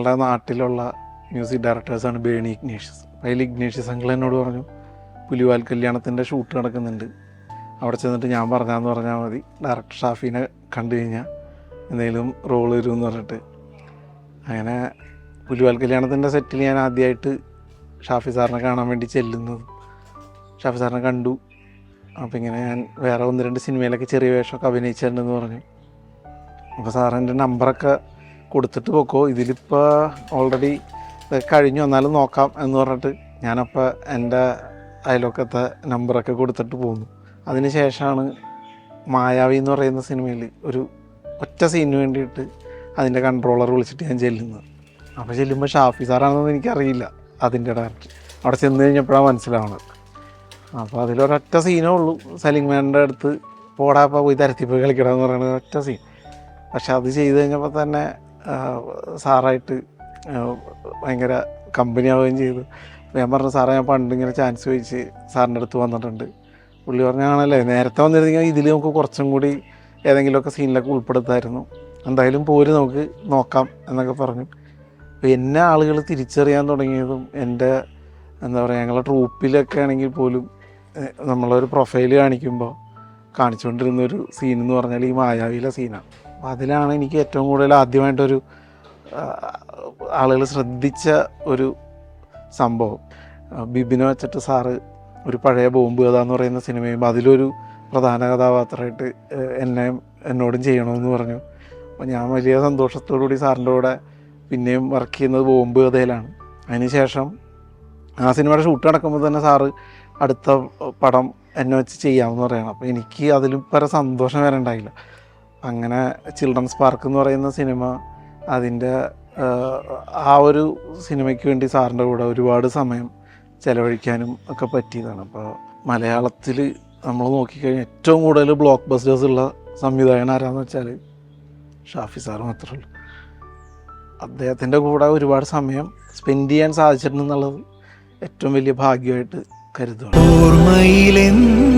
ഞങ്ങളുടെ നാട്ടിലുള്ള മ്യൂസിക് ഡയറക്ടേഴ്സാണ് ബേണി ഇഗ്നേഷ്യസ്. അതിൽ ഇഗ്നേഷ്യസ് അങ്കിൾ എന്നോട് പറഞ്ഞു പുലിവാൽ കല്യാണത്തിന്റെ ഷൂട്ട് നടക്കുന്നുണ്ട്. അവിടെ ചെന്നിട്ട് ഞാൻ പറഞ്ഞാന്ന് പറഞ്ഞാൽ മതി. ഡയറക്ടർ ഷാഫിനെ കണ്ടു കഴിഞ്ഞാൽ എന്തെങ്കിലും റോൾ വരും എന്ന് പറഞ്ഞിട്ട്. അങ്ങനെ പുലിവാൽ കല്യാണത്തിന്റെ സെറ്റിൽ ഞാൻ ആദ്യമായിട്ട് ഷാഫി സാറിനെ കാണാൻ വേണ്ടി ചെല്ലുന്നതും ഷാഫി സാറിനെ കണ്ടു. അപ്പോൾ ഇങ്ങനെ ഞാൻ വേറെ ഒന്ന് രണ്ട് സിനിമയിലൊക്കെ ചെറിയ വേഷമൊക്കെ അഭിനയിച്ചിട്ടുണ്ടെന്ന് പറഞ്ഞു. അപ്പോൾ സാറിന്റെ നമ്പറൊക്കെ കൊടുത്തിട്ട് പോക്കോ. ഇതിലിപ്പോൾ ഓൾറെഡി കഴിഞ്ഞു. എന്നാലും നോക്കാം എന്ന് പറഞ്ഞിട്ട് ഞാനപ്പോൾ എന്റെ അയലൊക്കത്തെ നമ്പറൊക്കെ കൊടുത്തിട്ട് പോന്നു. അതിന് ശേഷമാണ് മായാവി എന്ന് പറയുന്ന സിനിമയിൽ ഒരു ഒറ്റ സീനിന് വേണ്ടിയിട്ട് അതിന്റെ കൺട്രോളർ വിളിച്ചിട്ട് ഞാൻ ചെല്ലുന്നത്. അപ്പോൾ ചെല്ലുമ്പോൾ ഷാഫി സാറാണെന്ന് എനിക്കറിയില്ല അതിന്റെ ഡയറക്ടർ അവിടെ ചെന്ന് കഴിഞ്ഞപ്പോഴാണ് മനസ്സിലാവുന്നത് അപ്പോൾ അതിലൊരൊറ്റ സീനേ ഉള്ളൂ. സലിംഗ്മാന്റെ അടുത്ത് പോടാപ്പോൾ പോയി തരത്തിപ്പോയി കളിക്കണം എന്ന് പറയുന്നത് ഒറ്റ സീൻ പക്ഷെ അത് ചെയ്ത് കഴിഞ്ഞപ്പോൾ തന്നെ സാറായിട്ട് ഭയങ്കര കമ്പനി ആവുകയും ചെയ്തു. ഞാൻ പറഞ്ഞു സാറേ ഞാൻ പണ്ട് ഇങ്ങനെ ചാൻസ് ചോദിച്ച് സാറിന്റെ അടുത്ത് വന്നിട്ടുണ്ട്. പുള്ളി പറഞ്ഞാണല്ലേ നേരത്തെ വന്നിരുന്നെങ്കിൽ ഇതിൽ നമുക്ക് കുറച്ചും കൂടി ഏതെങ്കിലുമൊക്കെ സീനിലൊക്കെ ഉൾപ്പെടുത്തായിരുന്നു. എന്തായാലും പോര് നമുക്ക് നോക്കാം എന്നൊക്കെ പറഞ്ഞു. എന്നെ ആളുകൾ തിരിച്ചറിയാൻ തുടങ്ങിയതും എന്റെ എന്താ പറയുക ഞങ്ങളുടെ ട്രൂപ്പിലൊക്കെ ആണെങ്കിൽ പോലും നമ്മളൊരു പ്രൊഫൈൽ കാണിക്കുമ്പോൾ കാണിച്ചുകൊണ്ടിരുന്ന ഒരു സീൻ എന്ന് പറഞ്ഞാൽ ഈ മായാവിയിലെ സീനാണ് അതിലാണ് എനിക്ക് ഏറ്റവും കൂടുതൽ ആദ്യമായിട്ടൊരു ആളുകൾ ശ്രദ്ധിച്ച ഒരു സംഭവം. ബിബിനെ വെച്ചിട്ട് സാറ് ഒരു പഴയ ബോംബ് കഥ എന്ന് പറയുന്ന സിനിമയും അതിലൊരു പ്രധാന കഥാപാത്രമായിട്ട് എന്നെ എന്നോടും ചെയ്യണമെന്ന് പറഞ്ഞു. അപ്പോൾ ഞാൻ വലിയ സന്തോഷത്തോടു കൂടി സാറിന്റെ കൂടെ പിന്നെയും വർക്ക് ചെയ്യുന്നത് ബോംബ് കഥയിലാണ്. അതിനുശേഷം ആ സിനിമയുടെ ഷൂട്ട് നടക്കുമ്പോൾ തന്നെ സാറ് അടുത്ത പടം എന്നെ വെച്ച് ചെയ്യാമെന്ന് പറയണം. അപ്പോൾ എനിക്ക് അതിലും പല സന്തോഷം വരെ ഉണ്ടായില്ല. അങ്ങനെ ചിൽഡ്രൻസ് പാർക്ക് എന്ന് പറയുന്ന സിനിമ അതിന്റെ ആ ഒരു സിനിമയ്ക്ക് വേണ്ടി സാറിന്റെ കൂടെ ഒരുപാട് സമയം ചിലവഴിക്കാനും ഒക്കെ പറ്റിയതാണ്. അപ്പോൾ മലയാളത്തിൽ നമ്മൾ നോക്കിക്കഴിഞ്ഞാൽ ഏറ്റവും കൂടുതൽ ബ്ലോക്ക് ബസ്റ്റേഴ്സ് ഉള്ള സംവിധായകൻ ആരാന്ന് വെച്ചാൽ ഷാഫി സാർ മാത്രമേ ഉള്ളൂ. അദ്ദേഹത്തിന്റെ കൂടെ ഒരുപാട് സമയം സ്പെൻഡ് ചെയ്യാൻ സാധിച്ചിട്ടുണ്ടെന്നുള്ളത് ഏറ്റവും വലിയ ഭാഗ്യമായിട്ട് കരുതുന്നു ഓർമ്മയിലെന്നും